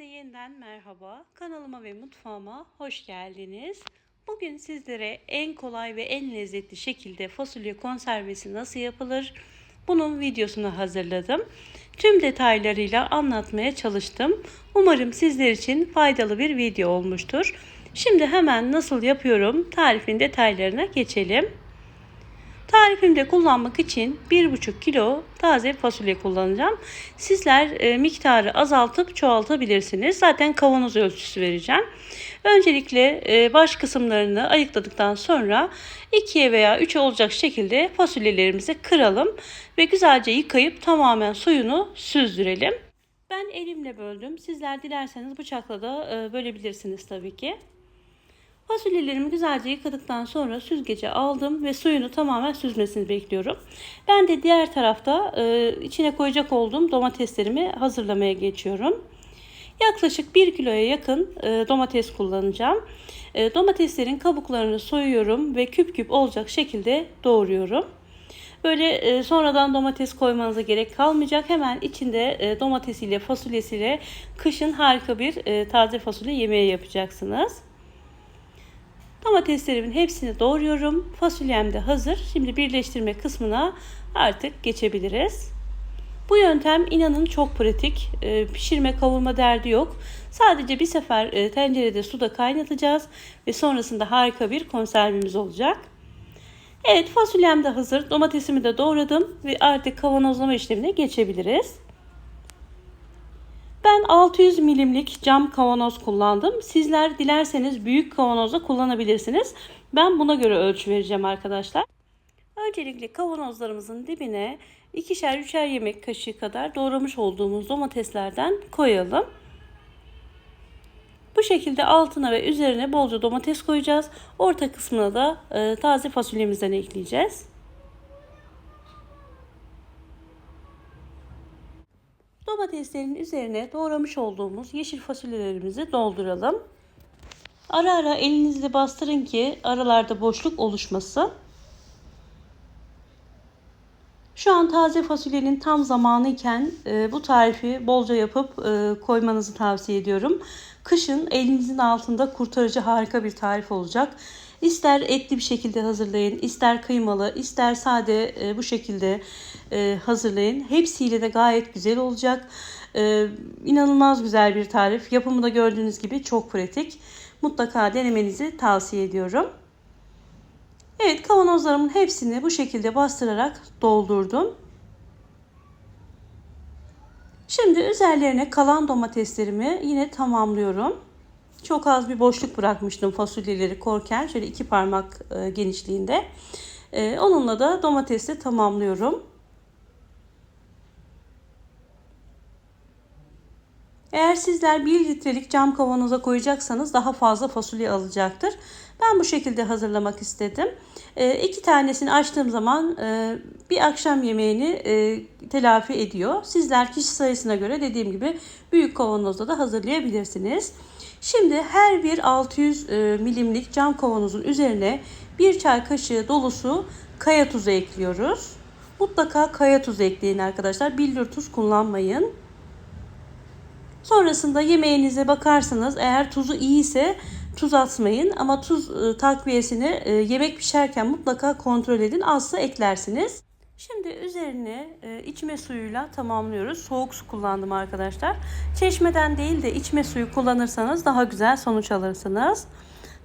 Herkese yeniden merhaba. Kanalıma ve mutfağıma hoş geldiniz. Bugün sizlere en kolay ve en lezzetli şekilde fasulye konservesi nasıl yapılır? Bunun videosunu hazırladım. Tüm detaylarıyla anlatmaya çalıştım. Umarım sizler için faydalı bir video olmuştur. Şimdi hemen nasıl yapıyorum tarifin detaylarına geçelim. Tarifimde kullanmak için 1,5 kilo taze fasulye kullanacağım. Sizler e, miktarı azaltıp çoğaltabilirsiniz. Zaten kavanoz ölçüsü vereceğim. Öncelikle e, baş kısımlarını ayıkladıktan sonra 2'ye veya 3'e olacak şekilde fasulyelerimizi kıralım ve güzelce yıkayıp tamamen suyunu süzdürelim. Ben elimle böldüm. Sizler dilerseniz bıçakla da e, bölebilirsiniz tabii ki. Fasulyelerimi güzelce yıkadıktan sonra süzgece aldım ve suyunu tamamen süzmesini bekliyorum. Ben de diğer tarafta e, içine koyacak olduğum domateslerimi hazırlamaya geçiyorum. Yaklaşık 1 kiloya yakın e, domates kullanacağım. E, domateslerin kabuklarını soyuyorum ve küp küp olacak şekilde doğruyorum. Böyle e, sonradan domates koymanıza gerek kalmayacak. Hemen içinde e, domatesiyle fasulyesiyle kışın harika bir e, taze fasulye yemeği yapacaksınız. Domateslerimin hepsini doğruyorum. Fasulyem de hazır. Şimdi birleştirme kısmına artık geçebiliriz. Bu yöntem inanın çok pratik. E, pişirme kavurma derdi yok. Sadece bir sefer e, tencerede suda kaynatacağız ve sonrasında harika bir konservimiz olacak. Evet fasulyem de hazır. Domatesimi de doğradım ve artık kavanozlama işlemine geçebiliriz. Ben 600 milimlik cam kavanoz kullandım. Sizler dilerseniz büyük kavanozda kullanabilirsiniz. Ben buna göre ölçü vereceğim arkadaşlar. Öncelikle kavanozlarımızın dibine ikişer üçer yemek kaşığı kadar doğramış olduğumuz domateslerden koyalım. Bu şekilde altına ve üzerine bolca domates koyacağız. Orta kısmına da e, taze fasulyemizden ekleyeceğiz. Domateslerin üzerine doğramış olduğumuz yeşil fasulyelerimizi dolduralım. Ara ara elinizle bastırın ki aralarda boşluk oluşmasın. Şu an taze fasulyenin tam zamanı iken e, bu tarifi bolca yapıp e, koymanızı tavsiye ediyorum. Kışın elinizin altında kurtarıcı harika bir tarif olacak. İster etli bir şekilde hazırlayın, ister kıymalı, ister sade e, bu şekilde e, hazırlayın. Hepsiyle de gayet güzel olacak. E, inanılmaz güzel bir tarif. Yapımı da gördüğünüz gibi çok pratik. Mutlaka denemenizi tavsiye ediyorum. Evet kavanozlarımın hepsini bu şekilde bastırarak doldurdum. Şimdi üzerlerine kalan domateslerimi yine tamamlıyorum. Çok az bir boşluk bırakmıştım fasulyeleri korken. Şöyle iki parmak e, genişliğinde. E, onunla da domatesi tamamlıyorum. Eğer sizler 1 litrelik cam kavanoza koyacaksanız daha fazla fasulye alacaktır. Ben bu şekilde hazırlamak istedim. E, iki tanesini açtığım zaman e, bir akşam yemeğini e, telafi ediyor. Sizler kişi sayısına göre dediğim gibi büyük kavanozda da hazırlayabilirsiniz. Şimdi her bir 600 e, milimlik cam kavanozun üzerine bir çay kaşığı dolusu kaya tuzu ekliyoruz. Mutlaka kaya tuzu ekleyin arkadaşlar. Billur tuz kullanmayın. Sonrasında yemeğinize bakarsanız eğer tuzu iyi ise tuz atmayın ama tuz e, takviyesini e, yemek pişerken mutlaka kontrol edin. Azsa eklersiniz. Şimdi üzerine e, içme suyuyla tamamlıyoruz. Soğuk su kullandım arkadaşlar. Çeşmeden değil de içme suyu kullanırsanız daha güzel sonuç alırsınız.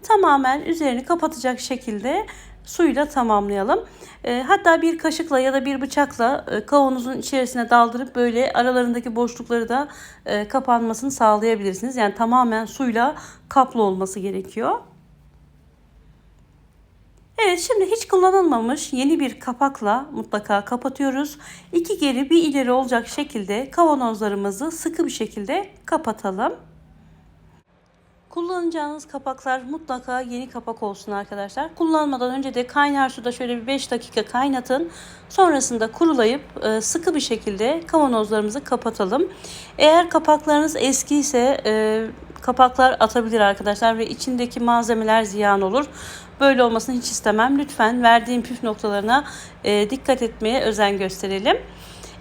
Tamamen üzerini kapatacak şekilde suyla tamamlayalım. E, hatta bir kaşıkla ya da bir bıçakla e, kavanozun içerisine daldırıp böyle aralarındaki boşlukları da e, kapanmasını sağlayabilirsiniz. Yani tamamen suyla kaplı olması gerekiyor. Evet şimdi hiç kullanılmamış yeni bir kapakla mutlaka kapatıyoruz. İki geri bir ileri olacak şekilde kavanozlarımızı sıkı bir şekilde kapatalım. Kullanacağınız kapaklar mutlaka yeni kapak olsun arkadaşlar. Kullanmadan önce de kaynar suda şöyle bir 5 dakika kaynatın. Sonrasında kurulayıp e, sıkı bir şekilde kavanozlarımızı kapatalım. Eğer kapaklarınız eski ise e, kapaklar atabilir arkadaşlar ve içindeki malzemeler ziyan olur. Böyle olmasını hiç istemem. Lütfen verdiğim püf noktalarına e, dikkat etmeye özen gösterelim.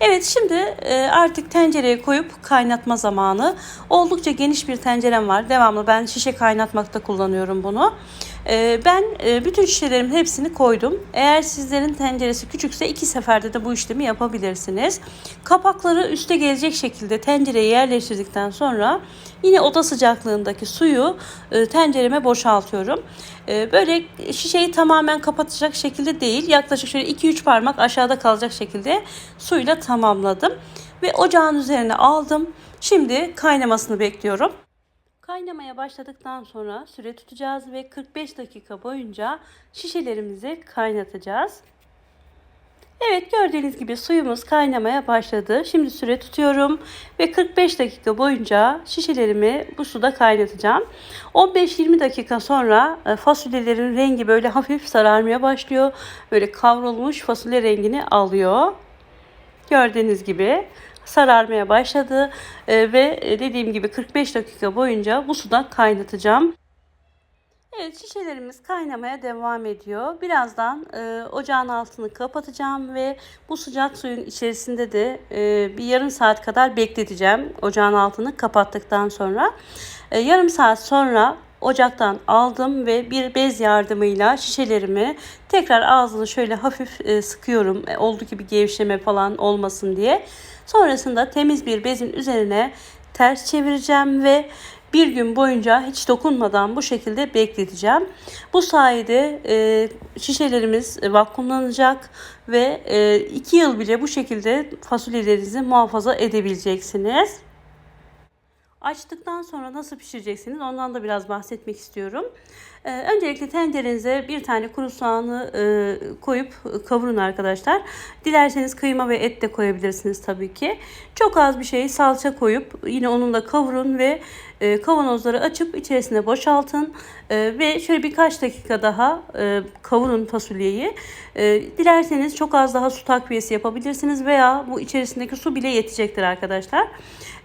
Evet şimdi e, artık tencereye koyup kaynatma zamanı. Oldukça geniş bir tencerem var. Devamlı ben şişe kaynatmakta kullanıyorum bunu. E, ben e, bütün şişelerimin hepsini koydum. Eğer sizlerin tenceresi küçükse iki seferde de bu işlemi yapabilirsiniz. Kapakları üste gelecek şekilde tencereye yerleştirdikten sonra yine oda sıcaklığındaki suyu e, tencereme boşaltıyorum. E, böyle şişeyi tamamen kapatacak şekilde değil yaklaşık şöyle 2-3 parmak aşağıda kalacak şekilde suyla tamamladım. Ve ocağın üzerine aldım. Şimdi kaynamasını bekliyorum. Kaynamaya başladıktan sonra süre tutacağız ve 45 dakika boyunca şişelerimizi kaynatacağız. Evet gördüğünüz gibi suyumuz kaynamaya başladı. Şimdi süre tutuyorum ve 45 dakika boyunca şişelerimi bu suda kaynatacağım. 15-20 dakika sonra e, fasulyelerin rengi böyle hafif sararmaya başlıyor. Böyle kavrulmuş fasulye rengini alıyor. Gördüğünüz gibi sararmaya başladı e, ve dediğim gibi 45 dakika boyunca bu suda kaynatacağım. Evet şişelerimiz kaynamaya devam ediyor. Birazdan e, ocağın altını kapatacağım ve bu sıcak suyun içerisinde de e, bir yarım saat kadar bekleteceğim. Ocağın altını kapattıktan sonra. E, yarım saat sonra ocaktan aldım ve bir bez yardımıyla şişelerimi tekrar ağzını şöyle hafif e, sıkıyorum. E, olduğu gibi gevşeme falan olmasın diye. Sonrasında temiz bir bezin üzerine ters çevireceğim ve bir gün boyunca hiç dokunmadan bu şekilde bekleteceğim. Bu sayede e, şişelerimiz vakumlanacak ve 2 e, yıl bile bu şekilde fasulyelerinizi muhafaza edebileceksiniz. Açtıktan sonra nasıl pişireceksiniz ondan da biraz bahsetmek istiyorum. Ee, öncelikle tencerenize bir tane kuru soğanı e, koyup kavurun arkadaşlar. Dilerseniz kıyma ve et de koyabilirsiniz tabii ki. Çok az bir şey salça koyup yine onunla kavurun ve e, kavanozları açıp içerisine boşaltın. E, ve şöyle birkaç dakika daha e, kavurun fasulyeyi. E, dilerseniz çok az daha su takviyesi yapabilirsiniz veya bu içerisindeki su bile yetecektir arkadaşlar.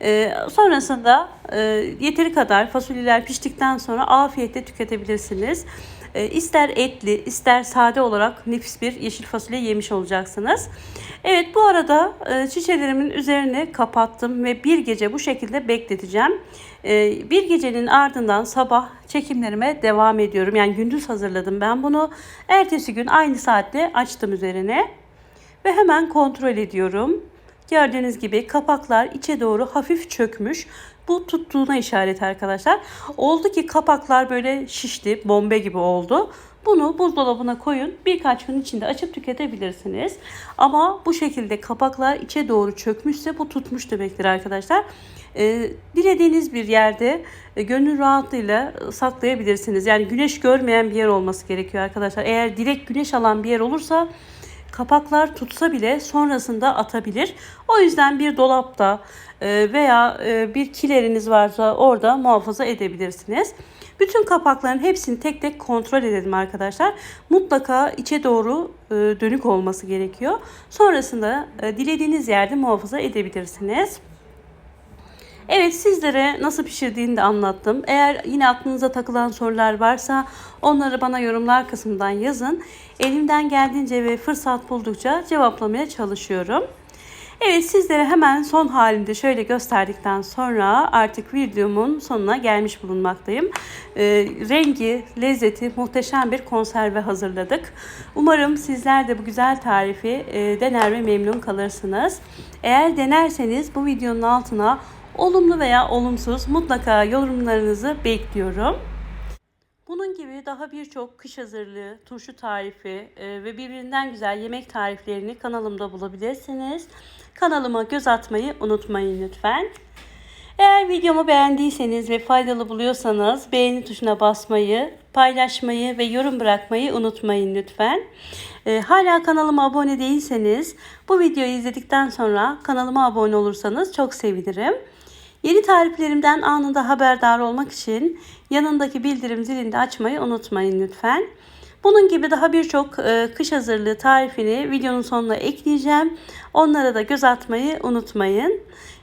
E, sonrasında e, yeteri kadar fasulyeler piştikten sonra afiyetle tüketebilirsiniz. E, ister etli ister sade olarak nefis bir yeşil fasulye yemiş olacaksınız. Evet bu arada e, çiçeklerimin üzerine kapattım ve bir gece bu şekilde bekleteceğim. E, bir gecenin ardından sabah çekimlerime devam ediyorum. Yani gündüz hazırladım ben bunu. Ertesi gün aynı saatte açtım üzerine ve hemen kontrol ediyorum. Gördüğünüz gibi kapaklar içe doğru hafif çökmüş. Bu tuttuğuna işaret arkadaşlar. Oldu ki kapaklar böyle şişti, bombe gibi oldu. Bunu buzdolabına koyun. Birkaç gün içinde açıp tüketebilirsiniz. Ama bu şekilde kapaklar içe doğru çökmüşse bu tutmuş demektir arkadaşlar. E, dilediğiniz bir yerde e, gönül rahatlığıyla saklayabilirsiniz. Yani güneş görmeyen bir yer olması gerekiyor arkadaşlar. Eğer direkt güneş alan bir yer olursa kapaklar tutsa bile sonrasında atabilir. O yüzden bir dolapta e, veya e, bir kileriniz varsa orada muhafaza edebilirsiniz. Bütün kapakların hepsini tek tek kontrol edelim arkadaşlar. Mutlaka içe doğru e, dönük olması gerekiyor. Sonrasında dilediğiniz yerde muhafaza edebilirsiniz. Evet sizlere nasıl pişirdiğini de anlattım. Eğer yine aklınıza takılan sorular varsa onları bana yorumlar kısmından yazın. Elimden geldiğince ve fırsat buldukça cevaplamaya çalışıyorum. Evet sizlere hemen son halinde şöyle gösterdikten sonra artık videomun sonuna gelmiş bulunmaktayım. Ee, rengi, lezzeti muhteşem bir konserve hazırladık. Umarım sizler de bu güzel tarifi e, dener ve memnun kalırsınız. Eğer denerseniz bu videonun altına olumlu veya olumsuz mutlaka yorumlarınızı bekliyorum. Bunun gibi daha birçok kış hazırlığı, turşu tarifi e, ve birbirinden güzel yemek tariflerini kanalımda bulabilirsiniz. Kanalıma göz atmayı unutmayın lütfen. Eğer videomu beğendiyseniz ve faydalı buluyorsanız beğeni tuşuna basmayı, paylaşmayı ve yorum bırakmayı unutmayın lütfen. E, hala kanalıma abone değilseniz bu videoyu izledikten sonra kanalıma abone olursanız çok sevinirim. Yeni tariflerimden anında haberdar olmak için yanındaki bildirim zilini de açmayı unutmayın lütfen. Bunun gibi daha birçok e, kış hazırlığı tarifini videonun sonuna ekleyeceğim. Onlara da göz atmayı unutmayın.